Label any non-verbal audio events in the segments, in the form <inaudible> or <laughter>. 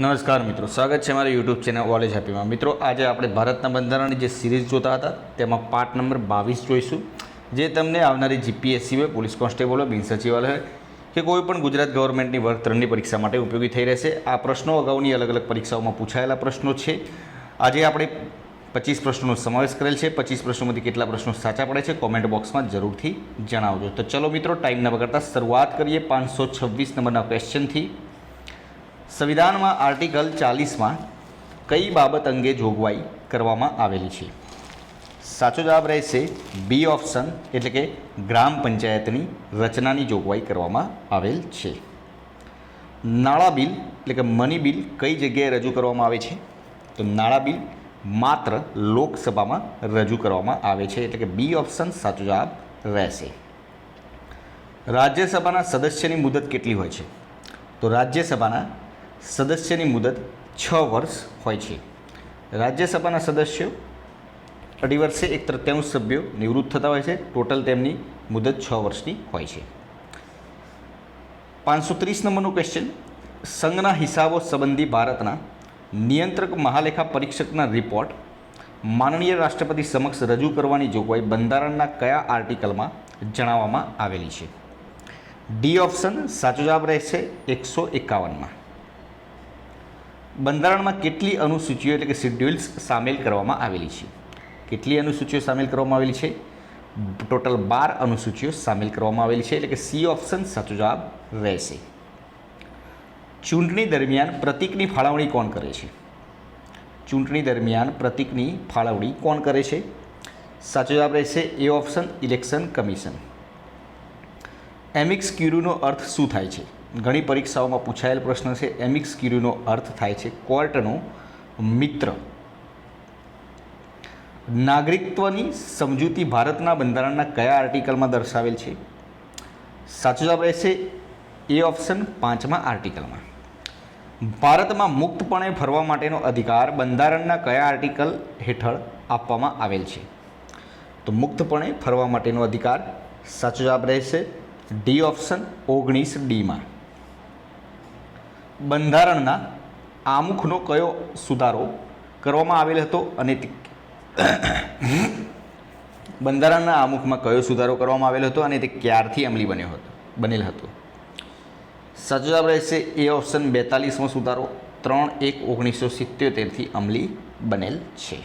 નમસ્કાર મિત્રો, સ્વાગત છે મારી યુટ્યુબ ચેનલ વોલેજ હેપીમાં મિત્રો, આજે આપણે ભારતના બંધારણની જે સિરીઝ જોતા હતા, તેમાં પાર્ટ નંબર બાવીસ જોઈશું, જે તમને આવનારી જીપીએસસી હોય પોલીસ કોન્સ્ટેબલ હોય, બિન સચિવાલય હોય, કે કોઈ પણ ગુજરાત ગવર્મેન્ટની વર્ગ ત્રણની પરીક્ષા માટે ઉપયોગી થઈ રહેશે. આ પ્રશ્નો અગાઉની અલગ અલગ પરીક્ષાઓમાં પૂછાયેલા પ્રશ્નો છે. આજે આપણે પચીસ પ્રશ્નોનો સમાવેશ કરેલ છે. પચીસ પ્રશ્નોમાંથી કેટલા પ્રશ્નો સાચા પડે છે કોમેન્ટ બોક્સમાં જરૂરથી જણાવજો. તો ચલો મિત્રો ટાઈમ ન બગાડતા શરૂઆત કરીએ પાંચસો છવ્વીસ નંબરના ક્વેશ્ચનથી સંવિધાનમાં આર્ટિકલ ચાલીસમાં કઈ બાબત અંગે જોગવાઈ કરવામાં આવેલી છે? સાચો જવાબ રહેશે બી ઓપ્શન, એટલે કે ગ્રામ પંચાયતની રચનાની જોગવાઈ કરવામાં આવેલ છે. નાણાં બિલ, એટલે કે મની બિલ કઈ જગ્યાએ રજૂ કરવામાં આવે છે? તો નાણાં બિલ માત્ર લોકસભામાં રજૂ કરવામાં આવે છે, એટલે કે બી ઓપ્શન સાચો જવાબ રહેશે. રાજ્યસભાના સદસ્યની મુદત કેટલી હોય છે? તો રાજ્યસભાના સદસ્યની મુદત છ વર્ષ હોય છે. રાજ્યસભાના સદસ્યો અઢી વર્ષે એક તૃતીયાંશ સભ્યો નિવૃત્ત થતા હોય છે. ટોટલ તેમની મુદત છ વર્ષની હોય છે. પાંચસો ત્રીસ નંબરનું ક્વેશ્ચન સંઘના હિસાબો સંબંધી ભારતના નિયંત્રક મહાલેખા પરીક્ષકના રિપોર્ટ માનનીય રાષ્ટ્રપતિ સમક્ષ રજૂ કરવાની જોગવાઈ બંધારણના કયા આર્ટિકલમાં જણાવવામાં આવેલી છે? ડી ઓપ્શન સાચો જવાબ રહેશે એકસો એકાવનમાં. બંધારણમાં કેટલી અનુસૂચિઓ એટલે કે શિડ્યુલ્સ સામેલ કરવામાં આવેલી છે? કેટલી અનુસૂચિઓ સામેલ કરવામાં આવેલી છે? ટોટલ બાર અનુસૂચિઓ સામેલ કરવામાં આવેલી છે એટલે કે સી ઓપ્શન સાચો જવાબ રહેશે. ચૂંટણી દરમિયાન પ્રતિકની ફાળવણી કોણ કરે છે? ચૂંટણી દરમિયાન પ્રતિકની ફાળવણી કોણ કરે છે? સાચો જવાબ રહેશે A option, election commission. Amicus ક્યુરુનો અર્થ શું થાય છે? ઘણી પરીક્ષાઓમાં પૂછાયેલ પ્રશ્ન છે. એમિક્સ ક્યુરીનો અર્થ થાય છે કોર્ટનો મિત્ર. નાગરિકત્વની સમજૂતી ભારતના બંધારણના કયા આર્ટિકલમાં દર્શાવેલ છે? સાચો જવાબ રહેશે એ ઓપ્શન પાંચમા આર્ટિકલમાં. ભારતમાં મુક્તપણે ફરવા માટેનો અધિકાર બંધારણના કયા આર્ટિકલ હેઠળ આપવામાં આવેલ છે? તો મુક્તપણે ફરવા માટેનો અધિકાર સાચો જવાબ રહેશે ડી ઓપ્શન ઓગણીસ ડીમાં. બંધારણના આમુખનો કયો સુધારો કરવામાં આવેલ હતો અને <coughs> બંધારણના આમુખમાં કયો સુધારો કરવામાં આવેલો હતો અને તે ક્યારથી અમલી બન્યો હતો, બનેલ હતો? સાચો જવાબ રહેશે એ ઓપ્શન બેતાલીસમો સુધારો. ત્રણ એક ઓગણીસો સિત્યોતેરથી અમલી બનેલ છે.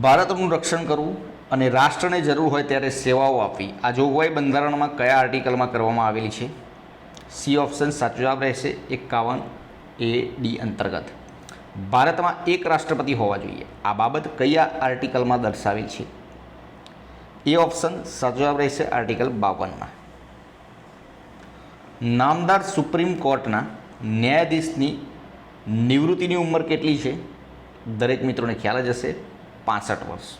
ભારતનું રક્ષણ કરવું અને રાષ્ટ્રને જરૂર હોય ત્યારે સેવાઓ આપવી. આ જોગવાઈ બંધારણમાં કયા આર્ટિકલમાં કરવામાં આવેલી છે? સી ઓપ્શન સાચો જવાબ રહેશે એકાવન એ ડી અંતર્ગત. ભારતમાં એક રાષ્ટ્રપતિ હોવા જોઈએ. આ બાબત કયા આર્ટિકલમાં દર્શાવેલ છે? એ ઓપ્શન સાચો જવાબ રહેશે આર્ટિકલ બાવનમાં. નામદાર સુપ્રીમ કોર્ટના ન્યાયાધીશની નિવૃત્તિની ઉંમર કેટલી છે? દરેક મિત્રોને ખ્યાલ જ હશે, પાસઠ વર્ષ.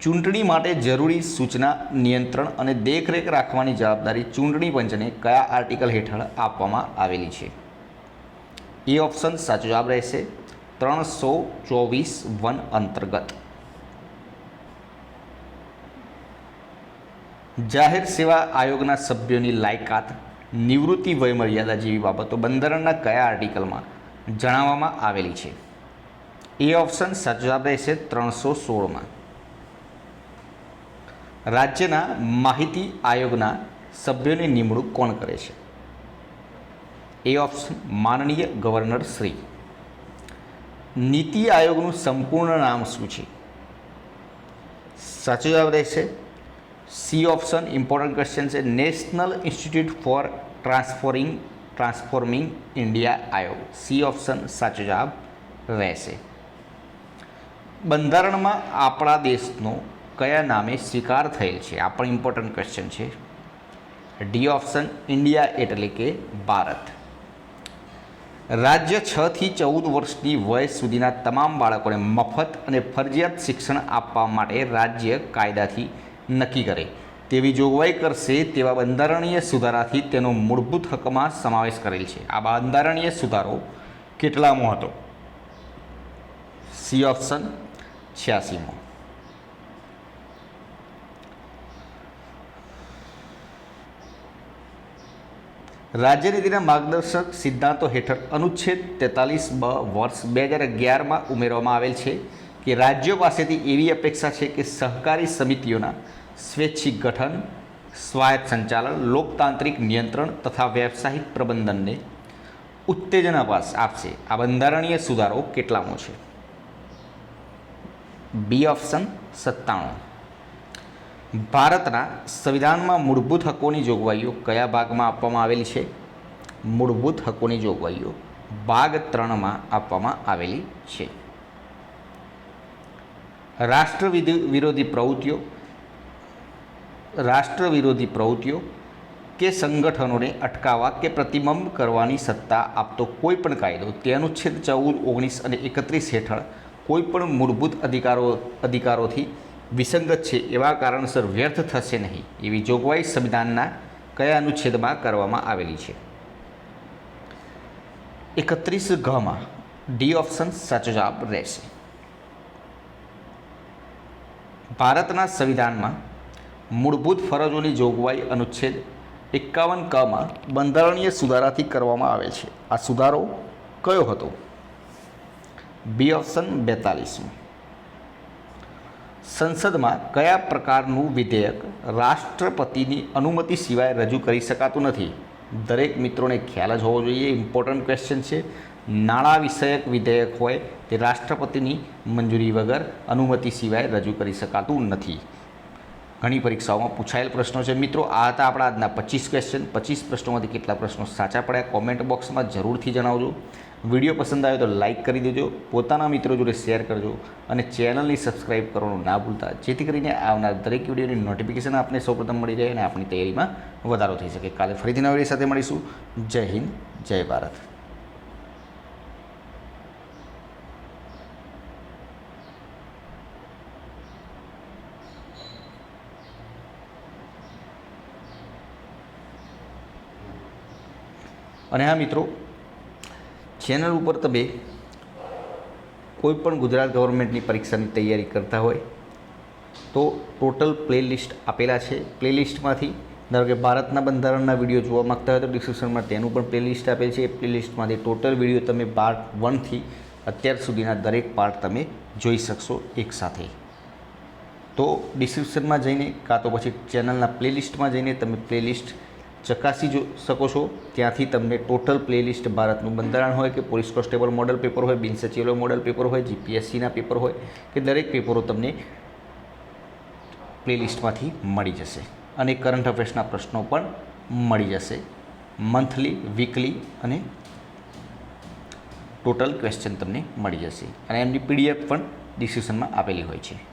ચૂંટણી માટે જરૂરી સૂચના, નિયંત્રણ અને દેખરેખ રાખવાની જવાબદારી ચૂંટણી પંચને કયા આર્ટિકલ હેઠળ આપવામાં આવેલી છે? એ ઓપ્શન સાચો જવાબ રહેશે ત્રણસો ચોવીસ વન અંતર્ગત. જાહેર સેવા આયોગના સભ્યોની લાયકાત, નિવૃત્તિ વયમર્યાદા જેવી બાબતો બંધારણના કયા આર્ટિકલમાં જણાવવામાં આવેલી છે? એ ઓપ્શન સાચો જવાબ રહેશે ત્રણસો સોળમાં. રાજ્યના માહિતી આયોગના સભ્યોની નિમણૂક કોણ કરે છે? એ ઓપ્શન માનનીય ગવર્નર શ્રી. નીતિ આયોગનું સંપૂર્ણ નામ શું છે? સાચો જવાબ રહેશે સી ઓપ્શન ઇમ્પોર્ટન્ટ ક્વેશ્ચન છે national institute for transforming transforming India Aayog. C option સાચો જવાબ રહેશે. બંધારણમાં આપણા દેશનો કયા નામે સ્વીકાર થયેલ છે? આ પણ ઇમ્પોર્ટન્ટ ક્વેશ્ચન છે. ડી ઓપ્શન ઇન્ડિયા એટલે કે ભારત. રાજ્ય છ થી ચૌદ વર્ષની વય સુધીના તમામ બાળકોને મફત અને ફરજિયાત શિક્ષણ આપવા માટે રાજ્ય કાયદાથી નક્કી કરે. તેવી જોગવાઈ કરશે, તેવા બંધારણીય સુધારાથી તેનો મૂળભૂત હકમાં સમાવેશ કરેલ છે. આ બંધારણીય સુધારો કેટલામો હતો? C option છ્યાસીમો. રાજ્યનીતિના માર્ગદર્શક સિદ્ધાંતો હેઠળ અનુચ્છેદ તેતાલીસ બ વર્ષ બે હજાર અગિયારમાં ઉમેરવામાં આવેલ છે કે રાજ્યો પાસેથી એવી અપેક્ષા છે કે સહકારી સમિતિઓના સ્વૈચ્છિક ગઠન, સ્વાયત્ત સંચાલન, લોકતાંત્રિક નિયંત્રણ તથા વ્યવસાયિક પ્રબંધનને ઉત્તેજન અપાસ આપશે. આ બંધારણીય સુધારો કેટલામો છે? બી ઓપ્શન સત્તાણું. ભારતના સંવિધાનમાં મૂળભૂત હકોની જોગવાઈઓ કયા ભાગમાં આપવામાં આવેલી છે? મૂળભૂત હકોની જોગવાઈઓ ભાગ ત્રણમાં આપવામાં આવેલી છે. રાષ્ટ્ર વિરોધી પ્રવૃત્તિઓ રાષ્ટ્ર વિરોધી પ્રવૃત્તિઓ કે સંગઠનોને અટકાવવા કે પ્રતિબંધ કરવાની સત્તા આપતો કોઈપણ કાયદો, તે અનુચ્છેદ ચૌદ, ઓગણીસ અને એકત્રીસ હેઠળ કોઈપણ મૂળભૂત અધિકારો, અધિકારોથી વિસંગત છે એવા કારણસર વ્યર્થ થશે નહીં. એવી જોગવાઈ સંવિધાનના કયા અનુચ્છેદમાં કરવામાં આવેલી છે? એકત્રીસ ઘમાં ડી ઓપ્શન સાચો જવાબ રહેશે. ભારતના સંવિધાનમાં મૂળભૂત ફરજોની જોગવાઈ અનુચ્છેદ એકાવન કમાં બંધારણીય સુધારાથી કરવામાં આવે છે. આ સુધારો કયો હતો? બી ઓપ્શન બેતાલીસમાં. સંસદમાં કયા પ્રકારનું વિધેયક રાષ્ટ્રપતિની અનુમતિ સિવાય રજૂ કરી શકાતું નથી? દરેક મિત્રોને ખ્યાલ જ હોવો જોઈએ ઇમ્પોર્ટન્ટ ક્વેશ્ચન છે. નાણાં વિષયક વિધેયક હોય તે રાષ્ટ્રપતિની મંજૂરી વગર અનુમતિ સિવાય રજૂ કરી શકાતું નથી. ઘણી પરીક્ષાઓમાં પૂછાયેલ પ્રશ્નો છે. મિત્રો, આ હતા આપણા આજના પચીસ ક્વેશ્ચન પચીસ પ્રશ્નોમાંથી કેટલા પ્રશ્નો સાચા પડ્યા? કોમેન્ટ બોક્સમાં જરૂરથી જણાવજો. વીડિયો પસંદ આવ્યો તો લાઇક કરી દેજો, પોતાના મિત્રો જોડે શેર કરજો અને ચેનલની સબસ્ક્રાઇબ કરવાનું ના ભૂલતા. જેથી કરીને આવનાર દરેક વિડીયોની નોટિફિકેશન આપને સૌપ્રથમ મળી રહે અને આપણી તૈયારીમાં વધારો થઈ શકે. કાલે ફરીથી નવા સાથે મળીશું. જય હિન્દ, જય ભારત. અને હા મિત્રો ચેનલ ઉપર તમે કોઈપણ ગુજરાત ગવર્મેન્ટની પરીક્ષાની તૈયારી કરતા હોય, તો ટોટલ પ્લેલિસ્ટ આપેલા છે. પ્લેલિસ્ટમાંથી ધારો કે ભારતના બંધારણના વીડિયો જોવા માગતા હોય તો ડિસ્ક્રિપ્શનમાં તેનું પણ પ્લેલિસ્ટ આપેલ છે. એ પ્લેલિસ્ટમાંથી ટોટલ વીડિયો તમે પાર્ટ વનથી અત્યાર સુધીના દરેક પાર્ટ તમે જોઈ શકશો એકસાથે. તો ડિસ્ક્રિપ્શનમાં જઈને કાં તો પછી ચેનલના પ્લેલિસ્ટમાં જઈને તમે પ્લેલિસ્ટ ચકાસી જો શકો છો, ત્યાંથી તમને ટોટલ પ્લેલિસ્ટ ભારતનું બંધારણ હોય કે પોલીસ કોન્સ્ટેબલ મોડલ પેપર હોય, બિન સચિવાલય મોડલ પેપર હોય જીપીએસસીના પેપર હોય, કે દરેક પેપરો તમને પ્લેલિસ્ટમાંથી મળી જશે. અને કરંટ અફેર્સના પ્રશ્નો પણ મળી જશે. મંથલી વીકલી અને ટોટલ ક્વેશ્ચન તમને મળી જશે. અને એમની પીડીએફ પણ ડિસ્ક્રિપ્શનમાં આપેલી હોય છે.